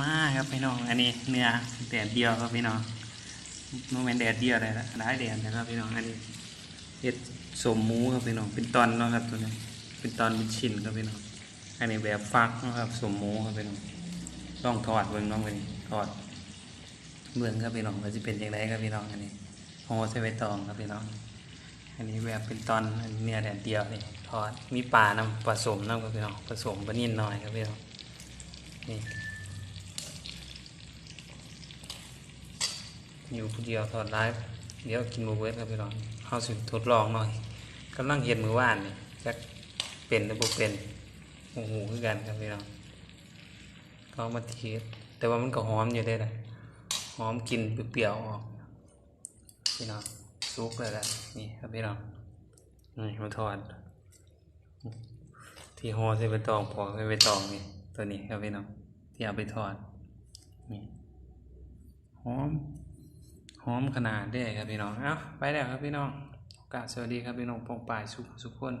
มาครับพี่น้อง อันนี้เนื้อแดดเดียวครับพี่น้องโมเมนแดดเดียวเลยละได้แดดนะครับพี่น้อง อันนี้เห็ดสมหมูครับพี่น้อง เป็นตอนนะครับตัวนี้ เป็นตอนเป็นชิ้นครับพี่น้อง อันนี้แบบฟักนะครับสมหมูครับพี่น้องต้องทอดเบิ่งน้องไปทอดเบิ่งครับพี่น้องว่าจะเป็นอย่างไรครับพี่น้องอันนี้ห่อใส่ใบตองครับพี่น้อง อันนี้แบบเป็นตอนเนื้อแดดเดียวนี่ทอด มีปลาน้ำผสมน้ำครับพี่น้อง ผสมปลานิ่นหน่อยครับพี่น้อง นี่ อยู่ผู้เดียวทอดไลฟ์เดี๋ยวกินบูเบิร์ดครับพี่น้องเข้าสิทดลองหน่อยกำลังเห็นมือว่านนี่จะเป็นหรือบ่เป็นโอ้โหคือกันครับพี่น้องก็มาเทสแต่ว่ามันก็หอมอยู่ได้เลยหอมกลินเปรี้ยวออกพี่น้องซุกเลยแหละนี่ครับพี่น้องนี่มาทอด ที่ห่อใส่ใบตองพอใส่ใบตองนี่ตัวนี้ครับพี่น้องที่เอาไปทอดนี่หอม หอมขนาดได้ครับพี่น้อง เอ้า ไปแล้วครับพี่น้องโอกาสสวัสดีครับพี่น้องปองปลายสุขสุขคน